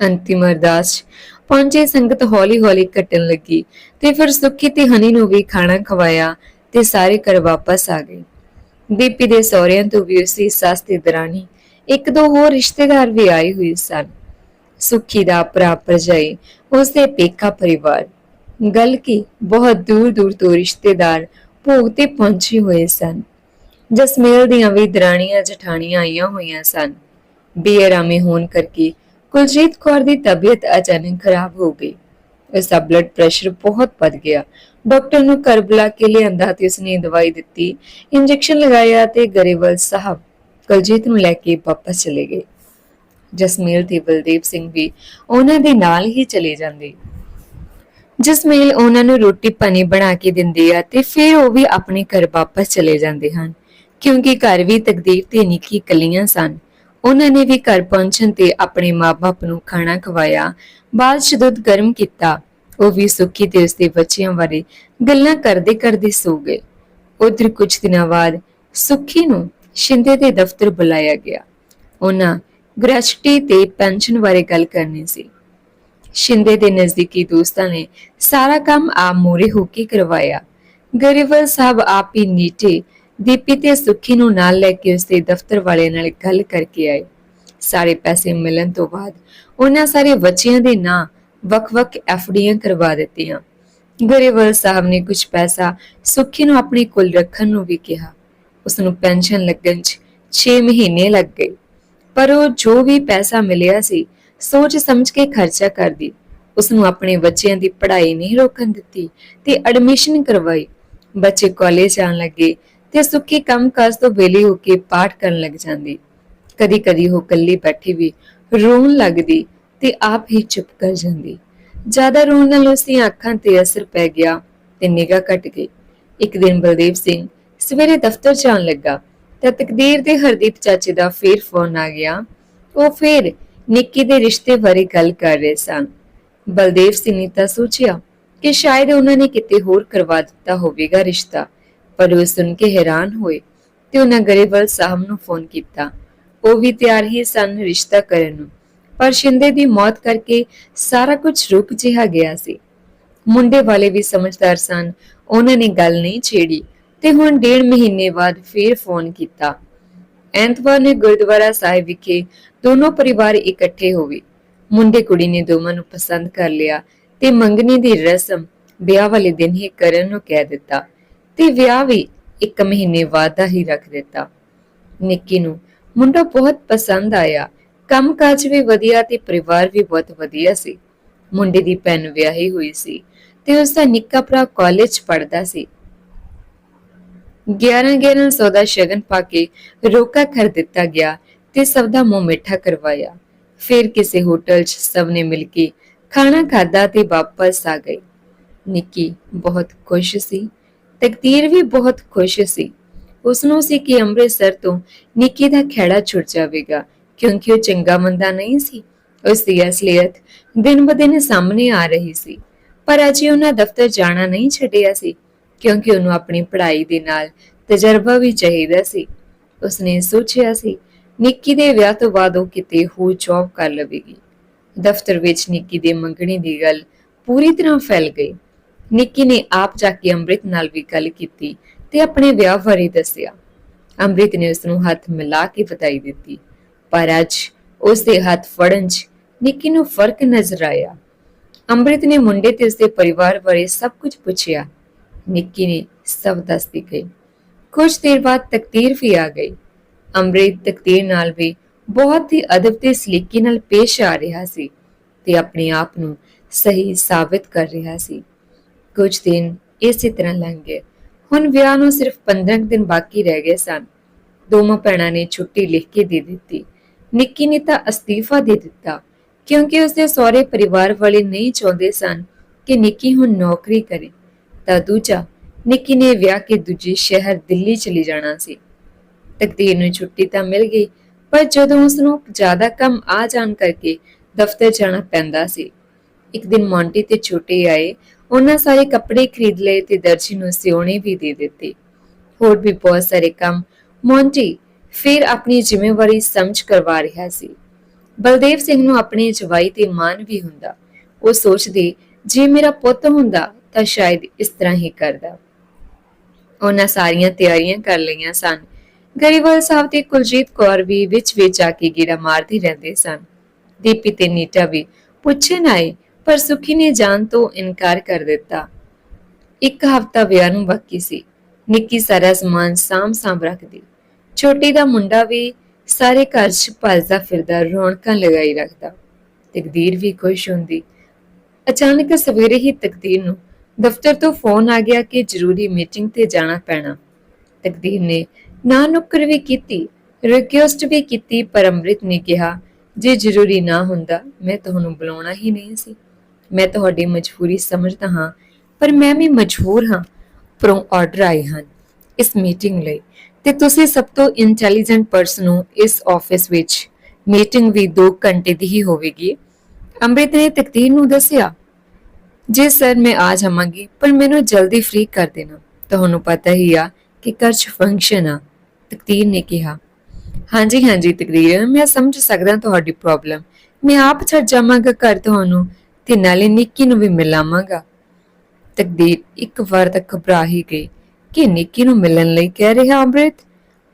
ਅੰਤਿਮ ਅਰਦਾਸ ਪਹੁੰਚੇ ਸੰਗਤ ਹੌਲੀ-ਹੌਲੀ ਕੱਟਣ ਲੱਗੀ ਤੇ ਫਿਰ ਸੁੱਖੀ ਤੇ ਹਨੀ ਨੂੰ ਵੀ ਖਾਣਾ ਖਵਾਇਆ ਤੇ ਸਾਰੇ ਘਰ ਵਾਪਸ ਆ ਗਏ। ਦੀਪੀ ਦੇ ਸਹੁਰਿਆਂ ਤੋਂ ਵੀ ਉਸਦੀ ਸੱਸ ਤੇ ਦਰਾਣੀ, ਇੱਕ ਦੋ ਹੋਰ ਰਿਸ਼ਤੇਦਾਰ ਵੀ ਆਏ ਹੋਏ ਸਨ। ਸੁੱਖੀ ਦਾ ਭਰਾ ਭਰਜਾਈ, ਉਸਦੇ ਪੇਕਾ ਪਰਿਵਾਰ। ਗੱਲ ਕੀ, ਬਹੁਤ ਦੂਰ ਦੂਰ ਤੋਂ ਰਿਸ਼ਤੇਦਾਰ ਭੋਗ ਤੇ ਪਹੁੰਚੇ ਹੋਏ ਸਨ। ਜਸਮੇਲ ਦੀਆਂ ਵੀ ਦਰਾਣੀਆਂ ਜਠਾਣੀਆਂ ਆਈਆਂ ਹੋਈਆਂ ਸਨ। ਬੇਆਰਾਮੀ ਹੋਣ ਕਰਕੇ ਕੁਲਜੀਤ ਕੌਰ ਦੀ ਤਬੀਅਤ ਅਚਾਨਕ ਖਰਾਬ ਹੋ ਗਈ। ਉਸਦਾ ਬਲੱਡ ਪ੍ਰੈਸ਼ਰ ਬਹੁਤ ਵੱਧ ਗਿਆ। ਡਾਕਟਰ ਨੂੰ ਘਰ ਬੁਲਾ ਕੇ ਲਿਆਂਦਾ ਤੇ ਉਸਨੇ ਦਵਾਈ ਦਿੱਤੀ, ਇੰਜੈਕਸ਼ਨ ਲਗਾਇਆ ਤੇ ਗਰੇਵਾਲ ਸਾਹਿਬ ਕੁਲਜੀਤ ਨੂੰ ਲੈ ਕੇ ਵਾਪਸ ਚਲੇ ਗਏ। ਜਸਮੇਲ ਤੇ ਬਲਦੇਵ ਸਿੰਘ ਵੀ ਉਹਨਾਂ ਦੇ ਨਾਲ ਹੀ ਚਲੇ ਜਾਂਦੇ। ਜਸਮੇਲ ਉਹਨਾਂ ਨੂੰ ਰੋਟੀ ਪਾਣੀ ਬਣਾ ਕੇ ਦਿੰਦੇ ਆ ਤੇ ਫਿਰ ਉਹ ਵੀ ਆਪਣੇ ਘਰ ਵਾਪਸ ਚਲੇ ਜਾਂਦੇ ਹਨ। ਕਿਉਂਕਿ ਘਰ ਵੀ ਤਕਦੀਰ ਤੇ ਨਿੱਕੀ ਕਲੀਆਂ ਸਨ। ਉਹਨਾਂ ਨੇ ਵੀ ਘਰ ਪਹੁੰਚਣ ਤੇ ਆਪਣੇ ਮਾਪੇ ਨੂੰ ਖਾਣਾ ਖਵਾਇਆ, ਬਾਅਦ ਚ ਦੁੱਧ ਗਰਮ ਕੀਤਾ। ਉਹ ਵੀ ਸੁੱਖੀ ਤੇ ਉਸਦੇ ਬੱਚਿਆਂ ਬਾਰੇ ਗੱਲਾਂ ਕਰਦੇ ਕਰਦੇ ਸੋ ਗਏ। ਉਧਰ ਕੁਝ ਦਿਨਾਂ ਬਾਅਦ ਸੁੱਖੀ ਨੂੰ ਸ਼ਿੰਦੇ ਦੇ ਦਫ਼ਤਰ ਬੁਲਾਇਆ ਗਿਆ। ਉਹਨਾਂ ਗ੍ਰੈਚੁਟੀ ਤੇ ਪੈਨਸ਼ਨ ਬਾਰੇ ਗੱਲ ਕਰਨੀ ਸੀ। ਸ਼ਿੰਦੇ ਦੇ ਨਜ਼ਦੀਕੀ ਦੋਸਤਾਂ ਨੇ ਸਾਰਾ ਕੰਮ ਆਪ ਮੂਰੇ ਹੋ ਕੇ ਕਰਵਾਇਆ। ਗਰੀਵਲ ਸਾਹਿਬ ਆਪ ਹੀ ਨੀਟੇ ਦੀਪੀ ਤੇ ਸੁੱਖੀ ਨੂੰ ਨਾਲ ਲੈ ਕੇ ਉਸਦੇ ਦਫ਼ਤਰ ਵਾਲਿਆਂ ਨਾਲ ਗੱਲ ਕਰਕੇ ਆਏ। ਸਾਰੇ ਪੈਸੇ ਮਿਲਣ ਤੋਂ ਬਾਅਦ ਉਹਨਾਂ ਸਾਰੇ ਬੱਚਿਆਂ ਦੇ ਨਾਂ ਵੱਖ-ਵੱਖ ਐਫਡੀਆਂ ਕਰਵਾ ਦਿੱਤੀਆਂ। ਗਰੀਵਲ ਸਾਹਿਬ ਨੇ ਕੁਝ ਪੈਸਾ ਸੁੱਖੀ ਨੂੰ ਆਪਣੇ ਕੋਲ ਰੱਖਣ ਨੂੰ ਵੀ ਕਿਹਾ। ਉਸ ਨੂੰ ਪੈਨਸ਼ਨ ਲੱਗਣ 'ਚ 6 ਮਹੀਨੇ ਲੱਗ ਗਏ। ਪਰ ਉਹ ਜੋ ਵੀ ਪੈਸਾ ਮਿਲਿਆ ਸੀ ਸੋਚ ਸਮਝ ਕੇ ਖਰਚਾ ਕਰਦੀ। ਉਸ ਨੂੰ ਆਪਣੇ ਬੱਚਿਆਂ ਦੀ ਪੜ੍ਹਾਈ ਨਹੀਂ ਰੋਕਣ ਦਿੱਤੀ ਤੇ ਐਡਮਿਸ਼ਨ ਕਰਵਾਈ। ਬੱਚੇ ਕਾਲਜ ਆਉਣ ਲੱਗੇ ਤੇ ਸੁੱਕੀ ਕੰਮਕਾਜ ਤੋਂ ਵਿਹਲੀ ਹੋ ਕੇ ਪਾਠ ਕਰਨ ਲੱਗ ਜਾਂਦੀ। ਕਦੀ ਕਦੀ ਉਹ ਇਕੱਲੀ ਬੈਠੀ ਵੀ ਰੋਣ ਲੱਗਦੀ ਤੇ ਆਪ ਹੀ ਚੁੱਪ ਕਰ ਜਾਂਦੀ। ਜ਼ਿਆਦਾ ਰੋਣ ਨਾਲ ਉਸ ਦੀਆਂ ਅੱਖਾਂ ਤੇ ਅਸਰ ਪੈ ਗਿਆ ਤੇ ਨਿਗਾਹ ਘਟ ਗਈ। ਇੱਕ ਦਿਨ ਬਲਦੇਵ ਸਿੰਘ ਸਵੇਰੇ ਦਫ਼ਤਰ ਜਾਣ ਲੱਗਾ ਤਾਂ ਤਕਦੀਰ ਦੇ ਹਰਦੀਪ ਚਾਚੇ ਦਾ ਫੇਰ ਫੋਨ ਆ ਗਿਆ। ਉਹ ਫੇਰ ਨਿੱਕੀ ਦੇ ਰਿਸ਼ਤੇ ਬਾਰੇ ਗੱਲ ਕਰ ਰਹੇ ਸਨ। ਬਲਦੇਵ ਸਿੰਘ ਨੇ ਤਾਂ ਸੋਚਿਆ ਕਿ ਸ਼ਾਇਦ ਉਹਨਾਂ ਨੇ ਕਿਤੇ ਹੋਰ ਕਰਵਾ ਦਿੱਤਾ ਹੋਵੇਗਾ ਰਿਸ਼ਤਾ, ਪਰ ਉਹ ਸੁਣ ਕੇ ਹੈਰਾਨ ਹੋਏ ਤੇ ਉਹਨਾਂ ਗਰੇਵਾਲ ਸਾਹਿਬ ਨੂੰ ਫੋਨ ਕੀਤਾ। ਉਹ ਵੀ ਤਿਆਰ ਹੀ ਸਨ ਰਿਸ਼ਤਾ ਕਰਨ ਨੂੰ, ਪਰ ਸ਼ਿੰਦੇ ਦੀ ਮੌਤ ਕਰਕੇ ਸਾਰਾ ਕੁਝ ਰੁਕ ਜਿਹਾ ਗਿਆ ਸੀ। ਮੁੰਡੇ ਵਾਲੇ ਵੀ ਸਮਝਦਾਰ ਸਨ, ਉਹਨਾਂ ਨੇ ਗੱਲ ਨਹੀਂ ਛੇੜੀ ਤੇ ਹੁਣ ਡੇਢ ਮਹੀਨੇ ਬਾਅਦ ਫੇਰ ਫੋਨ ਕੀਤਾ। ਐਤਵਾਰ ਨੇ ਗੁਰਦੁਆਰਾ ਸਾਹਿਬ ਵਿਖੇ ਦੋਨੋਂ ਪਰਿਵਾਰ ਇਕੱਠੇ ਹੋਏ ਮੁੰਡੇ ਕੁੜੀ ਨੇ ਦੋਵਾਂ ਨੂੰ ਪਸੰਦ ਕਰ ਲਿਆ ਤੇ ਮੰਗਣੀ ਦੀ ਰਸਮ ਵਿਆਹ ਵਾਲੇ ਦਿਨ ਹੀ ਕਰਨ ਨੂੰ ਕਹਿ ਦਿੱਤਾ ਤੇ ਵਿਆਹ ਵੀ ਇੱਕ ਮਹੀਨੇ ਬਾਅਦ ਦਾ ਹੀ ਰੱਖ ਦਿੱਤਾ। ਨਿੱਕੀ ਨੂੰ ਮੁੰਡਾ ਬਹੁਤ ਪਸੰਦ ਆਇਆ। ਕੰਮਕਾਜ ਵੀ ਵਧੀਆ ਤੇ ਪਰਿਵਾਰ ਵੀ ਬਹੁਤ ਵਧੀਆ ਸੀ। ਮੁੰਡੇ ਦੀ ਭੈਣ ਵਿਆਹੀ ਹੋਈ ਸੀ ਤੇ ਉਸ ਦਾ ਨਿੱਕਾ ਭਰਾ ਕਾਲਜ ਪੜ੍ਹਦਾ ਸੀ। 11 11 ਸੌਦਾ ਸ਼ਗਨ ਪਾ ਕੇ ਰੋਕਾ ਕਰ ਦਿੱਤਾ ਗਿਆ ਤੇ ਸਭ ਦਾ ਮੂੰਹ ਮਿੱਠਾ ਕਰਵਾਇਆ। ਫਿਰ ਕਿਸੇ ਹੋਟਲ 'ਚ ਸਭ ਨੇ ਮਿਲ ਕੇ ਖਾਣਾ ਖਾਦਾ ਤੇ ਵਾਪਸ ਆ ਗਏ। ਨਿੱਕੀ ਬਹੁਤ ਖੁਸ਼ ਸੀ। ਤਕਦੀਰ ਵੀ ਬਹੁਤ ਖੁਸ਼ ਸੀ। ਉਸ ਨੂੰ ਸੀ ਕਿ ਅੰਮ੍ਰਿਤਸਰ ਤੋਂ ਨਿੱਕੀ ਦਾ ਖੇੜਾ ਛੁੱਟ ਜਾਵੇਗਾ, ਕਿਉਂਕਿ ਉਹ ਚੰਗਾ ਮੰਦਾ ਨਹੀਂ ਸੀ। ਉਸ ਦੀ ਅਸਲੀਅਤ ਦਿਨ ਬ ਦਿਨ ਸਾਹਮਣੇ ਆ ਰਹੀ ਸੀ। ਪਰ ਅਜੇ ਉਹਨਾਂ ਦਫ਼ਤਰ ਜਾਣਾ ਨਹੀਂ ਛੱਡਿਆ ਸੀ। ਕਿਉਂਕਿ ਉਹਨੂੰ ਆਪਣੀ ਪੜ੍ਹਾਈ ਦੇ ਨਾਲ ਤਜਰਬਾ ਵੀ ਚਾਹੀਦਾ ਸੀ। ਉਸਨੇ ਸੋਚਿਆ ਸੀ, ਨਿੱਕੀ ਦੇ ਵਿਆਹ ਤੋਂ ਬਾਅਦ ਉਹ ਕਿਤੇ ਹੋਰ ਜੌਬ ਕਰ ਲਵੇਗੀ। ਦਫ਼ਤਰ ਵਿੱਚ ਨਿੱਕੀ ਦੇ ਮੰਗਣੀ ਦੀ ਗੱਲ ਪੂਰੀ ਤਰ੍ਹਾਂ ਫੈਲ ਗਈ। ਨਿੱਕੀ ਨੇ ਆਪ ਜਾ ਕੇ ਅੰਮ੍ਰਿਤ ਨਾਲ ਵੀ ਗੱਲ ਕੀਤੀ ਤੇ ਆਪਣੇ ਵਿਆਹ ਬਾਰੇ ਦੱਸਿਆ। ਅੰਮ੍ਰਿਤ ਨੇ ਉਸ ਨੂੰ ਹੱਥ ਮਿਲਾ ਕੇ ਵਧਾਈ ਦਿੱਤੀ, ਪਰ ਅੱਜ ਉਸ ਦੇ ਹੱਥ ਫੜਨ 'ਚ ਨਿੱਕੀ ਨੂੰ ਫ਼ਰਕ ਨਜ਼ਰ ਆਇਆ। ਅੰਮ੍ਰਿਤ ਨੇ ਮੁੰਡੇ ਤੇ ਉਸਦੇ ਪਰਿਵਾਰ ਬਾਰੇ ਸਭ ਕੁਝ ਪੁੱਛਿਆ। ਨਿੱਕੀ ਨੇ ਸਭ ਦੱਸਦੀ ਗਈ। ਕੁਝ ਦੇਰ ਬਾਅਦ ਤਕਦੀਰ ਵੀ ਆ ਗਈ। ਅੰਮ੍ਰਿਤ ਤਕਦੀਰ ਨਾਲ ਵੀ ਬਹੁਤ ਹੀ ਅਦਬ ਤੇ ਸਲੀਕੀ ਨਾਲ ਪੇਸ਼ ਆ ਰਿਹਾ ਸੀ ਤੇ ਆਪਣੇ ਆਪ ਨੂੰ ਸਹੀ ਸਾਬਿਤ ਕਰ ਰਿਹਾ ਸੀ। ਕੁਝ ਦਿਨ ਇਸੇ ਤਰ੍ਹਾਂ ਲੰਘ ਗਏ। ਹੁਣ ਵਿਆਹ ਨੂੰ ਸਿਰਫ 15 ਦਿਨ ਬਾਕੀ ਰਹਿ ਗਏ ਸਨ। ਦੋਵਾਂ ਭੈਣਾਂ ਨੇ ਛੁੱਟੀ ਲਿਖ ਕੇ ਦੇ ਦਿੱਤੀ। ਨਿੱਕੀ ਨੇ ਤਾਂ ਅਸਤੀਫਾ ਦੇ ਦਿੱਤਾ, ਕਿਉਂਕਿ ਉਸਦੇ ਸਹੁਰੇ ਪਰਿਵਾਰ ਵਾਲੇ ਨਹੀਂ ਚਾਹੁੰਦੇ ਸਨ ਕਿ ਨਿੱਕੀ ਹੁਣ ਨੌਕਰੀ ਕਰੇ। ਤਾਂ ਦੂਜਾ, ਨਿੱਕੀ ਨੇ ਵਿਆਹ ਕੇ ਦੂਜੇ ਸ਼ਹਿਰ ਦਿੱਲੀ ਚਲੀ ਜਾਣਾ ਸੀ। ਤਕਦੀਰ ਨੂੰ ਛੁੱਟੀ ਤਾਂ ਮਿਲ ਗਈ, ਪਰ ਜਦੋਂ ਉਸ ਨੂੰ ਜ਼ਿਆਦਾ ਕੰਮ ਆ ਜਾਣ ਕਰਕੇ ਦਫ਼ਤਰ ਜਾਣਾ ਪੈਂਦਾ ਸੀ, ਇੱਕ ਦਿਨ ਮੌਂਟੀ ਤੇ ਛੋਟੇ ਆਏ, ਉਹਨਾਂ ਸਾਰੇ ਕੱਪੜੇ ਖਰੀਦ ਲਏ ਤੇ ਦਰਜੀ ਨੂੰ ਸਿਉਣੇ ਵੀ ਦੇ ਦਿੱਤੇ। ਹੋਰ ਵੀ ਬਹੁਤ ਸਾਰੇ ਕੰਮ, ਮੌਂਟੀ ਫਿਰ ਆਪਣੀ ਜ਼ਿੰਮੇਵਾਰੀ ਸਮਝ ਕਰਵਾ ਰਿਹਾ ਸੀ। ਬਲਦੇਵ ਸਿੰਘ ਨੂੰ ਆਪਣੀ ਜਵਾਈ ਤੇ ਮਾਣ ਵੀ ਹੁੰਦਾ, ਉਹ ਸੋਚਦੇ, ਜੇ ਮੇਰਾ ਪੁੱਤ ਹੁੰਦਾ ਤਾਂ ਸ਼ਾਇਦ ਇਸ ਤਰ੍ਹਾਂ ਹੀ ਕਰਦਾ। ਉਹਨਾਂ ਸਾਰੀਆਂ ਤਿਆਰੀਆਂ ਕਰ ਲਈਆਂ ਸਨ। ਗਰੀਵਾਲ ਸਾਹਿਬ ਤੇ ਕੁਲਜੀਤ ਕੌਰ ਵੀ ਵਿੱਚ ਵਿੱਚ ਆ ਕੇ ਗੇੜਾ ਮਾਰਦੇ ਰਹਿੰਦੇ ਸਨ। ਦੀਪੀ ਤੇ ਨੀਟਾ ਵੀ ਪੁੱਛਣ ਆਏ, ਪਰ ਸੁਖੀ ਨੇ ਜਾਣ ਤੋਂ ਇਨਕਾਰ ਕਰ ਦਿੱਤਾ। ਇੱਕ ਹਫ਼ਤਾ ਵਿਆਹ ਨੂੰ ਬਾਕੀ ਸੀ। ਨਿੱਕੀ ਸਾਰਾ ਸਮਾਨ ਸਾਂਭ ਸਾਂਭ ਰੱਖਦੀ। ਛੋਟੀ ਦਾ ਮੁੰਡਾ ਵੀ ਸਾਰੇ ਘਰ 'ਚ ਭੱਜਦਾ ਫਿਰਦਾ ਰੌਣਕਾਂ ਲਗਾਈ ਰੱਖਦਾ। ਤਕਦੀਰ ਵੀ ਖੁਸ਼ ਹੁੰਦੀ। ਅਚਾਨਕ ਸਵੇਰੇ ਹੀ ਤਕਦੀਰ ਨੂੰ ਦਫ਼ਤਰ ਤੋਂ ਫੋਨ ਆ ਗਿਆ ਕਿ ਜ਼ਰੂਰੀ ਮੀਟਿੰਗ ਤੇ ਜਾਣਾ ਪੈਣਾ। ਤਕਦੀਰ ਨੇ ਨਾ ਨੁੱਕਰ ਵੀ ਕੀਤੀ ਰਿਕੁਐਸਟ ਵੀ ਕੀਤੀ, ਪਰ ਅੰਮ੍ਰਿਤ ਨੇ ਕਿਹਾ, ਜੇ ਜ਼ਰੂਰੀ ਨਾ ਹੁੰਦਾ, ਮੈਂ ਤੁਹਾਨੂੰ ਬੁਲਾਉਣਾ ਹੀ ਨਹੀਂ ਸੀ। ਮੈਂ ਤੁਹਾਡੀ ਮਜਬੂਰੀ ਸਮਝਦਾ ਹਾਂ, ਪਰ ਮੈਂ ਵੀ ਮਜਬੂਰ ਹਾਂ ਪਰੋਂ ਆਰਡਰ ਆਏ ਹਨ ਇਸ ਮੀਟਿੰਗ ਲਈ। ਤੇ ਤੁਸੀਂ ਸਭ ਤੋਂ ਇੰਟੈਲੀਜੈਂਟ ਪਰਸਨ ਹੋ ਇਸ ਆਫਿਸ ਵਿੱਚ। ਮੀਟਿੰਗ ਵੀ 2 ਘੰਟੇ ਦੀ ਹੀ ਹੋਵੇਗੀ। ਅੰਮ੍ਰਿਤ ਨੇ ਤਕਦੀਰ ਨੂੰ ਦੱਸਿਆ ਜੀ ਸਰ ਮੈਂ ਆ ਜਾਵਾਂਗੀ, ਪਰ ਮੈਨੂੰ ਜਲਦੀ ਫ੍ਰੀ ਕਰ ਦੇਣਾ। ਤੁਹਾਨੂੰ ਪਤਾ ਹੀ ਆ ਕਿ ਘਰ 'ਚ ਫੰਕਸ਼ਨ ਆ, ਤਕਦੀਰ ਨੇ ਕਿਹਾ। ਹਾਂਜੀ ਹਾਂਜੀ, ਤਕਦੀਰ, ਮੈਂ ਸਮਝ ਸਕਦਾ ਤੁਹਾਡੀ ਪ੍ਰੋਬਲਮ ਮੈਂ ਆਪ ਛੱਡ ਜਾਵਾਂਗਾ ਘਰ ਤੁਹਾਨੂੰ ਤੇ ਨਾਲੇ ਨਿੱਕੀ ਨੂੰ ਵੀ ਮਿਲਾਵਾਂਗਾ। ਤਕਦੀਰ ਇੱਕ ਵਾਰ ਤੱਕ ਘਬਰਾ ਹੀ ਗਈ ਕਿ ਨਿੱਕੀ ਨੂੰ ਮਿਲਣ ਲਈ ਕਹਿ ਰਿਹਾ ਅੰਮ੍ਰਿਤ,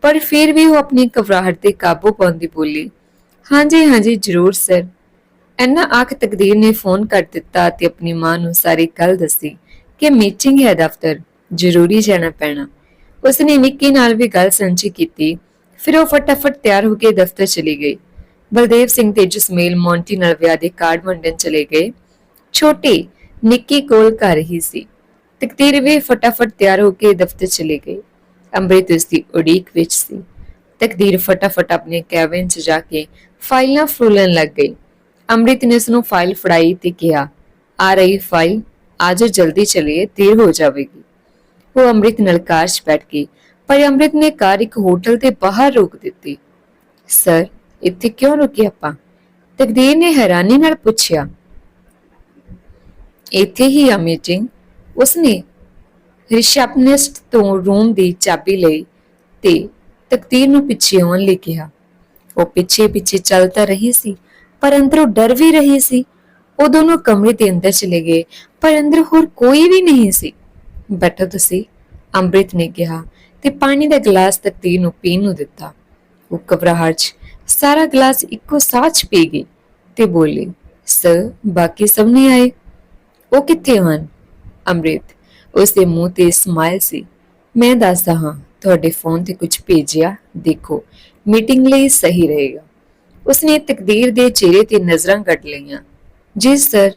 ਪਰ ਫਿਰ ਵੀ ਉਹ ਆਪਣੀ ਘਬਰਾਹਟ ਤੇ ਕਾਬੂ ਪਾਉਂਦੀ ਬੋਲੀ, ਹਾਂਜੀ ਹਾਂਜੀ, ਜ਼ਰੂਰ ਸਰ ਐਨਾ ਆਖ ਤਕਦੀਰ ਨੇ ਫੋਨ ਕਰ ਦਿੱਤਾ ਤੇ ਆਪਣੀ ਮਾਂ ਨੂੰ ਸਾਰੀ ਗੱਲ ਦੱਸੀ ਕਿ ਮੀਟਿੰਗ ਹੈ ਦਫ਼ਤਰ, ਜ਼ਰੂਰੀ ਜਾਣਾ ਪੈਣਾ। ਉਸਨੇ ਨਿੱਕੀ ਨਾਲ ਵੀ ਗੱਲ ਸਾਂਝੀ ਕੀਤੀ, ਫਿਰ ਉਹ ਫਟਾਫਟ ਤਿਆਰ ਹੋ ਕੇ ਦਫ਼ਤਰ ਚਲੀ ਗਈ। ਬਲਦੇਵ ਸਿੰਘ ਤੇ ਜਸਮੇਲ ਮੌਂਟੀ ਨਾਲ ਵਿਆਹ ਦੇ ਕਾਰਡ ਵੰਡਣ ਚਲੇ ਗਏ। ਛੋਟੀ ਨਿੱਕੀ ਕੋਲ ਘਰ ਹੀ ਸੀ। ਤਕਦੀਰ ਵੀ ਫਟਾਫਟ ਤਿਆਰ ਹੋ ਕੇ ਦਫ਼ਤਰ ਚਲੀ ਗਈ। ਅੰਮ੍ਰਿਤ ਉਸ ਦੀ ਉਡੀਕ ਵਿੱਚ ਸੀ। ਤਕਦੀਰ ਫਟਾਫਟ ਆਪਣੇ ਕੈਬਿਨ 'ਚ ਜਾ ਕੇ ਫਾਈਲਾਂ ਫਰੋਲਣ ਲੱਗ ਗਈ। ਅੰਮ੍ਰਿਤ ਨੇ ਉਸ ਨੂੰ ਫਾਈਲ ਫੜਾਈ ਤੇ ਕਿਹਾ, ਆ ਰਹੀ ਫਾਈਲ ਅੱਜ ਜਲਦੀ ਚਲੀਏ, ਦੇਰ ਹੋ ਜਾਵੇਗੀ। ਉਹ ਅੰਮ੍ਰਿਤ ਨਾਲ ਕਾਰ 'ਚ ਬੈਠ ਗਈ, ਪਰ ਅੰਮ੍ਰਿਤ ਨੇ ਕਾਰ ਇੱਕ ਹੋਟਲ ਦੇ ਬਾਹਰ ਰੋਕ ਦਿੱਤੀ। ਸਰ, ਇੱਥੇ ਕਿਉਂ ਰੁਕੇ ਆਪਾਂ? ਤਕਦੀਰ ਨੇ ਹੈਰਾਨੀ ਨਾਲ ਪੁੱਛਿਆ। ਇੱਥੇ ਹੀ ਆ ਮੀਟਿੰਗ। ਉਸਨੇ ਰਿਸੈਪਸ਼ਨਿਸਟ ਤੋਂ ਰੂਮ ਦੀ ਚਾਬੀ ਲਈ ਤੇ ਤਕਦੀਰ ਨੂੰ ਪਿੱਛੇ ਆਉਣ ਲਈ ਕਿਹਾ। ਉਹ ਪਿੱਛੇ ਪਿੱਛੇ ਚੱਲਦਾ ਰਹੀ ਸੀ। ਪਰ ਅੰਦਰੋਂ ਡਰ ਵੀ ਰਹੀ ਸੀ। ਉਹ ਦੋਨੋਂ ਕਮਰੇ ਦੇ ਅੰਦਰ ਚਲੇ ਗਏ, ਪਰ ਅੰਦਰ ਹੋਰ ਕੋਈ ਵੀ ਨਹੀਂ ਸੀ। ਬੈਠੋ ਤੁਸੀਂ ਅੰਮ੍ਰਿਤ ਨੇ ਕਿਹਾ ਤੇ ਪਾਣੀ ਦਾ ਗਲਾਸ ਤਕਦੀਰ ਨੂੰ ਪੀਣ ਨੂੰ ਦਿੱਤਾ। ਉਹ ਘਬਰਾਹਟ 'ਚ ਸਾਰਾ ਗਲਾਸ ਇੱਕੋ ਸਾਹ 'ਚ ਪੀ ਗਈ ਤੇ ਬੋਲੀ, ਸਰ, ਬਾਕੀ ਸਭ ਨਹੀਂ ਆਏ? ਉਹ ਕਿੱਥੇ ਹਨ? ਅੰਮ੍ਰਿਤ ਉਸ ਦੇ ਮੂੰਹ ਤੇ ਸਮਾਈਲ ਸੀ। ਮੈਂ ਦੱਸਦਾ ਹਾਂ, ਤੁਹਾਡੇ ਫੋਨ ਤੇ ਕੁਝ ਭੇਜਿਆ, ਦੇਖੋ। ਮੀਟਿੰਗ ਲਈ ਸਹੀ ਰਹੇਗਾ। ਉਸਨੇ ਤਕਦੀਰ ਦੇ ਚਿਹਰੇ ਤੇ ਨਜ਼ਰਾਂ ਕੱਢ ਲਈਆਂ। ਜੀ ਸਰ,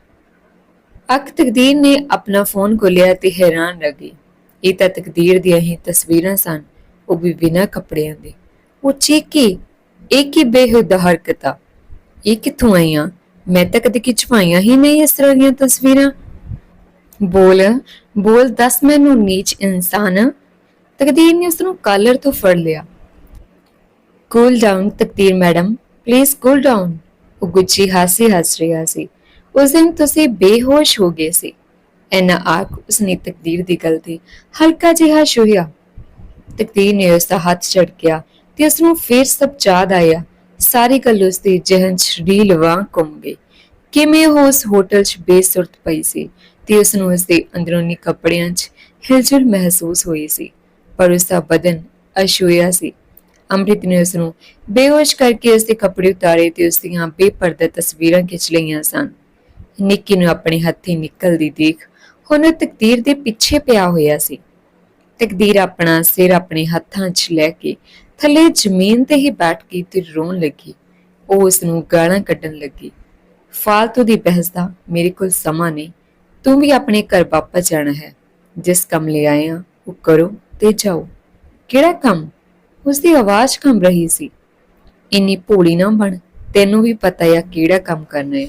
ਅਕ ਤਕਦੀਰ ਨੇ ਆਪਣਾ ਫੋਨ ਖੋਲਿਆ ਤੇ ਹੈਰਾਨ ਰਹਿ ਗਈ। ਇਹ ਤਾਂ ਤਕਦੀਰ ਦੀਆਂ ਹੀ ਤਸਵੀਰਾਂ ਸਨ, ਉਹ ਵੀ ਬਿਨਾਂ ਕੱਪੜਿਆਂ ਦੇ। ਉਹ ਚੀਕੀ, ਇਹ ਕੀ ਬੇਹੁਦਾ ਹਰਕਤਾਂ? ਇਹ ਕਿੱਥੋਂ ਆਈਆਂ? ਮੈਂ ਤਾਂ ਕਦੇ ਖਿਚਵਾਈਆਂ ਹੀ ਨਹੀਂ ਇਸ ਤਰ੍ਹਾਂ ਦੀਆਂ ਤਸਵੀਰਾਂ। ਬੋਲ ਬੋਲ ਦੱਸ ਮੈਨੂੰ ਨੀਚ ਇਨਸਾਨ। ਤਕਦੀਰ ਨੇ ਉਸ ਨੂੰ ਕਾਲਰ ਤੋਂ ਫੜ ਲਿਆ। Cool down Taqdeer madam. Please cool down ਉਹ ਗੁੱਚੀ ਹਾਸੀ ਹੱਸ ਰਿਹਾ ਸੀ। ਉਸ ਦਿਨ ਤੁਸੀਂ ਬੇਹੋਸ਼ ਹੋ ਗਏ ਸੀ। ਐਨਾ ਆਖ ਉਸਨੇ ਤਕਦੀਰ ਦੀ ਗੱਲ ਤੇ ਹਲਕਾ ਜਿਹਾ ਛੂਹਿਆ। ਤਕਦੀਰ ਨੇ ਉਸ ਦਾ ਹੱਥ ਝਟਕਿਆ ਤੇ ਉਸ ਨੂੰ ਫੇਰ ਸਭ ਯਾਦ ਆਇਆ। ਸਾਰੀ ਗੱਲ ਉਸ ਦੇ ਜਿਹਨ ਚ ਰੀਲ ਵਾਂਗ ਘੁੰਮ ਗਈ। ਕਿਵੇਂ ਉਹ ਉਸ ਹੋਟਲ 'ਚ ਬੇਸੁਰਤ ਪਈ ਸੀ ਤੇ ਉਸ ਨੂੰ ਉਸ ਦੇ ਅੰਦਰੂਨੀ ਕੱਪੜਿਆਂ 'ਚ ਹਿਲਜੁਲ ਮਹਿਸੂਸ ਹੋਈ ਸੀ। ਪਰ ਉਸ ਦਾ ਬਦਨ ਅਸ਼ੂਇਆ ਸੀ। ਅੰਮ੍ਰਿਤ ਨੇ ਉਸ ਨੂੰ ਬੇਹੋਸ਼ ਕਰਕੇ ਉਸ ਦੇ ਕੱਪੜੇ ਉਤਾਰੇ ਤੇ ਉਸ ਦੀਆਂ ਬੇਪਰਦਾ ਤਸਵੀਰਾਂ ਖਿੱਚ ਲਈਆਂ ਸਨ। ਨਿੱਕੀ ਨੂੰ ਆਪਣੇ ਹੱਥੀ ਨਿਕਲਦੀ ਦੇਖ ਹੁਣ ਉਹ ਤਕਦੀਰ ਦੇ ਪਿੱਛੇ ਪਿਆ ਹੋਇਆ ਸੀ। ਤਕਦੀਰ ਆਪਣਾ ਸਿਰ ਆਪਣੇ ਹੱਥਾਂ 'ਚ ਲੈ ਕੇ ਥੱਲੇ ਜ਼ਮੀਨ ਤੇ ਹੀ ਬੈਠ ਕੇ ਤੇ ਰੋਣ ਲੱਗੀ। ਉਹ ਉਸ ਨੂੰ ਗਾਲਾਂ ਕੱਢਣ ਲੱਗੀ। ਫਾਲਤੂ ਦੀ ਬਹਿਸ ਦਾ ਮੇਰੇ ਕੋਲ ਸਮਾਂ ਨਹੀਂ। ਤੂੰ ਵੀ ਆਪਣੇ ਘਰ ਵਾਪਸ ਜਾਣਾ ਹੈ। ਜਿਸ ਕੰਮ ਲਈ ਆਇਆ ਉਹ ਕਰੋ ਤੇ ਜਾਓ। ਕਿਹੜਾ ਕੰਮ? ਉਸ ਦੀ ਆਵਾਜ਼ ਕੰਬ ਰਹੀ ਸੀ। ਇੰਨੀ ਭੋਲੀ ਨਾ ਬਣ, ਤੈਨੂੰ ਵੀ ਪਤਾ ਆ ਕਿਹੜਾ ਕੰਮ ਕਰਨਾ ਹੈ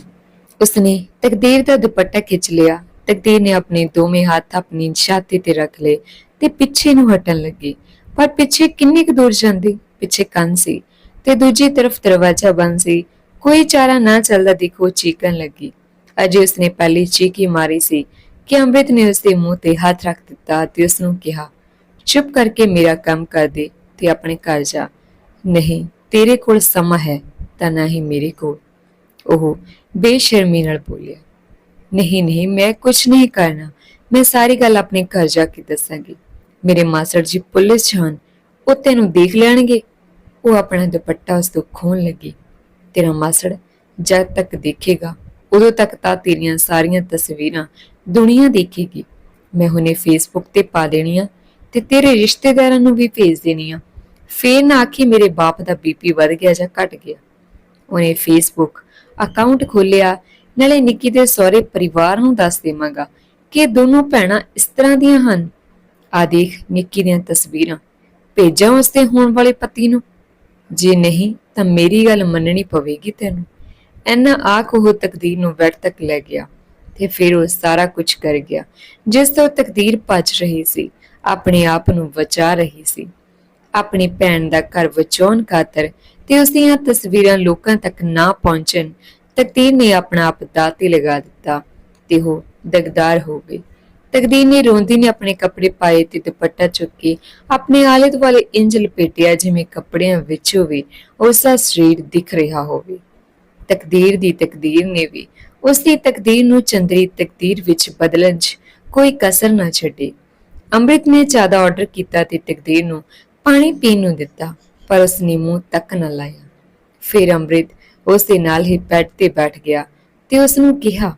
ਉਸਨੇ ਤਕਦੀਰ ਦਾ ਦੁਪੱਟਾ ਖਿੱਚ ਲਿਆ। ਤਕਦੀਰ ਨੇ ਆਪਣੇ ਦੋਵੇਂ ਹੱਥ ਆਪਣੀ ਛਾਤੀ ਤੇ ਰੱਖ ਲਏ ਤੇ ਪਿੱਛੇ ਨੂੰ ਹਟਣ ਲੱਗੀ। ਪਰ ਪਿੱਛੇ ਕਿੰਨੀ ਕੁ ਦੂਰ ਜਾਂਦੀ? ਪਿੱਛੇ ਕੰਨ ਸੀ ਤੇ ਦੂਜੀ ਤਰਫ ਦਰਵਾਜ਼ਾ ਬੰਦ ਸੀ। ਕੋਈ ਚਾਰਾ ਨਾ ਚੱਲਦਾ ਦੇਖੋ ਚੀਕਣ ਲੱਗੀ। ਅਜੇ ਉਸਨੇ ਪਹਿਲੀ ਚੀਕੀ ਮਾਰੀ ਸੀ ਕਿ ਅੰਮ੍ਰਿਤ ਨੇ ਉਸਦੇ ਮੂੰਹ ਤੇ ਹੱਥ ਰੱਖ ਦਿੱਤਾ ਤੇ ਉਸ ਨੂੰ ਕਿਹਾ, ਚੁੱਪ ਕਰਕੇ ਮੇਰਾ ਕੰਮ ਕਰ ਦੇ। ਤੇ ਆਪਣੇ ਘਰ ਜਾ। ਨਹੀਂ, ਤੇਰੇ ਕੋਲ ਸਮਾਂ ਹੈ ਤਾਂ ਨਾ ਹੀ ਮੇਰੇ ਕੋਲ। ਉਹ ਬੇਸ਼ਰਮੀ ਨਾਲ ਬੋਲਿਆ। ਨਹੀਂ ਨਹੀਂ, ਮੈਂ ਕੁਝ ਨਹੀਂ ਕਰਨਾ। ਮੈਂ ਸਾਰੀ ਗੱਲ ਆਪਣੇ ਘਰ ਜਾ ਕੇ ਦੱਸਾਂਗੀ। ਮੇਰੇ ਮਾਸਟਰ ਜੀ ਪੁਲਿਸ 'ਚ ਉਹ ਤੈਨੂੰ ਦੇਖ ਲੈਣਗੇ। ਉਹ ਆਪਣਾ ਦੁਪੱਟਾ ਉਸ ਤੋਂ ਖੋਹਣ ਲੱਗੀ। ਤੇਰਾ ਮਾਸੜ ਜਦ ਤੱਕ ਦੇਖੇਗਾ, ਉਦੋਂ ਤੱਕ ਤਾਂ ਤੇਰੀਆਂ ਸਾਰੀਆਂ ਤਸਵੀਰਾਂ ਦੁਨੀਆ ਦੇਖੇਗੀ। ਮੈਂ ਹੁਣੇ ਫੇਸਬੁੱਕ ਤੇ ਪਾ ਦੇਣੀਆਂ ਤੇ ਤੇਰੇ ਰਿਸ਼ਤੇਦਾਰਾਂ ਨੂੰ ਵੀ ਭੇਜ ਦੇਣੀਆਂ। ਫੇਰ ਨਾ ਆਖੀ ਮੇਰੇ ਬਾਪ ਦਾ ਬੀਪੀ ਵੱਧ ਗਿਆ ਜਾਂ ਘਟ ਗਿਆ। ਉਹਨੇ ਫੇਸਬੁੱਕ ਅਕਾਊਂਟ ਖੋਲਿਆ ਨਾਲੇ ਨਿੱਕੀ ਦੇ ਸਹੁਰੇ ਪਰਿਵਾਰ ਨੂੰ ਦੱਸ ਦੇਵਾਂਗਾ ਕਿ ਦੋਨੋਂ ਭੈਣਾਂ ਇਸ ਤਰ੍ਹਾਂ ਦੀਆਂ ਹਨ। ਆ ਦੇਖ ਨਿੱਕੀ ਦੀਆਂ ਤਸਵੀਰਾਂ, ਭੇਜਾਂ ਉਸਦੇ ਹੋਣ ਵਾਲੇ ਪਤੀ ਨੂੰ। ਜੇ ਨਹੀਂ ਤਾਂ ਮੇਰੀ ਗੱਲ ਮੰਨਣੀ ਪਵੇਗੀ ਤੈਨੂੰ। ਐਨਾ ਆਖ ਉਹ ਤਕਦੀਰ ਨੂੰ ਵੈਟ ਤੱਕ ਲੈ ਗਿਆ ਤੇ ਫਿਰ ਉਹ ਸਾਰਾ ਕੁਝ ਕਰ ਗਿਆ, ਜਿਸ ਤੋਂ ਤਕਦੀਰ ਭੱਜ ਰਹੀ ਸੀ, ਆਪਣੇ ਆਪ ਨੂੰ ਬਚਾ ਰਹੀ ਸੀ। ਆਪਣੀ ਭੈਣ ਦਾ ਘਰ ਬਚਾਉਣ ਖਾਤਰ ਤੇ ਉਸ ਦੀਆਂ ਤਸਵੀਰਾਂ ਲੋਕਾਂ ਤੱਕ ਨਾ ਪਹੁੰਚਣ, ਤਕਦੀਰ ਨੇ ਆਪਣਾ ਆਪ ਦਾਤੇ ਲਗਾ ਦਿੱਤਾ ਤੇ ਉਹ ਦਗਦਾਰ ਹੋ ਗਈ। ਤਕਦੀਰ ਨੇ ਰੋਂਦੀ ਨੇ ਆਪਣੇ ਕੱਪੜੇ ਪਾਏ ਤੇ ਦੁਪੱਟਾ ਚੁੱਕ ਕੇ ਆਪਣੇ ਆਲੇ ਦੁਆਲੇ ਇੰਜ ਲਪੇਟਿਆ ਜਿਵੇਂ ਕੱਪੜਿਆਂ ਵਿੱਚ ਹੋਵੇ ਉਸ ਦਾ ਸਰੀਰ ਦਿਖ ਰਿਹਾ ਹੋਵੇ। ਤਕਦੀਰ ਦੀ ਤਕਦੀਰ ਨੇ ਵੀ ਉਸ ਦੀ ਤਕਦੀਰ ਨੂੰ ਚੰਦਰੀ ਤਕਦੀਰ ਵਿੱਚ ਬਦਲਣ 'ਚ ਕੋਈ ਕਸਰ ਨਾ ਛੱਡੀ। ਅੰਮ੍ਰਿਤ ਨੇ ਜ਼ਿਆਦਾ ਆਰਡਰ ਕੀਤਾ ਤੇ ਤਕਦੀਰ ਨੂੰ ਪਾਣੀ ਪੀਣ ਨੂੰ ਦਿੱਤਾ, ਪਰ ਉਸਨੇ ਮੂੰਹ ਤੱਕ ਨਾ ਲਾਇਆ। ਫਿਰ ਅੰਮ੍ਰਿਤ ਉਸ ਦੇ ਨਾਲ ਹੀ ਬੈੱਡ ਤੇ ਬੈਠ ਗਿਆ ਤੇ ਉਸ ਨੂੰ ਕਿਹਾ,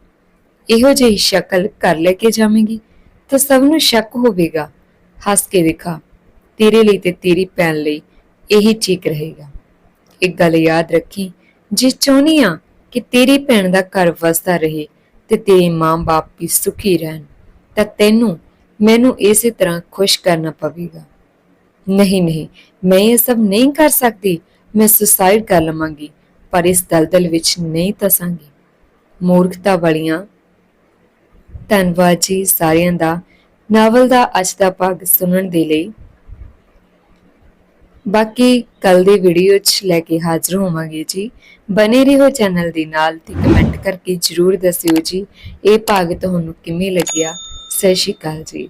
ਇਹੋ ਜਿਹੀ ਸ਼ਕਲ ਘਰ ਲੈ ਕੇ ਜਾਵੇਂਗੀ ਤਾਂ ਸਭ ਨੂੰ ਸ਼ੱਕ ਹੋਵੇਗਾ। ਹੱਸ ਕੇ ਦਿਖਾ, ਤੇਰੇ ਲਈ ਤੇ ਤੇਰੀ ਭੈਣ ਲਈ ਇਹੀ ਠੀਕ ਰਹੇਗਾ। ਇੱਕ ਗੱਲ ਯਾਦ ਰੱਖੀ, ਜੇ ਚਾਹੁੰਦੀ ਆ ਕਿ ਤੇਰੀ ਭੈਣ ਦਾ ਘਰ ਵਸਦਾ ਰਹੇ ਤੇ ਤੇਰੇ ਮਾਂ-ਬਾਪ ਵੀ ਸੁਖੀ ਰਹਿਣ, ਤਾਂ ਤੈਨੂੰ, ਮੈਨੂੰ ਇਸੇ ਤਰ੍ਹਾਂ ਖੁਸ਼ ਕਰਨਾ ਪਵੇਗਾ। ਨਹੀਂ ਨਹੀਂ, ਮੈਂ ਇਹ ਸਭ ਨਹੀਂ ਕਰ ਸਕਦੀ। ਮੈਂ ਸੁਸਾਈਡ ਕਰ ਲਵਾਂਗੀ, ਪਰ ਇਸ ਦਲਦਲ ਵਿੱਚ ਨਹੀਂ ਤਸਾਂਗੀ ਮੂਰਖਤਾ ਵਾਲੀਆਂ ਧੰਨਵਾਦ ਜੀ ਸਾਰਿਆਂ ਦਾ। ਨਾਵਲ ਦਾ ਅੱਜ ਦਾ ਭਾਗ ਸੁਣਨ ਦੇ ਲਈ। ਬਾਕੀ ਕੱਲ ਦੀ ਵੀਡੀਓ 'ਚ ਲੈ ਕੇ ਹਾਜ਼ਰ ਹੋਵਾਂਗੇ ਜੀ। ਬਨੇ ਰਹੋ ਚੈਨਲ ਦੇ ਨਾਲ ਤੇ ਕਮੈਂਟ ਕਰਕੇ ਜਰੂਰ ਦੱਸਿਓ ਜੀ, ਇਹ ਭਾਗ ਤੁਹਾਨੂੰ ਕਿਵੇਂ ਲੱਗਿਆ? ਸਤਿ ਸ਼੍ਰੀ ਅਕਾਲ ਜੀ।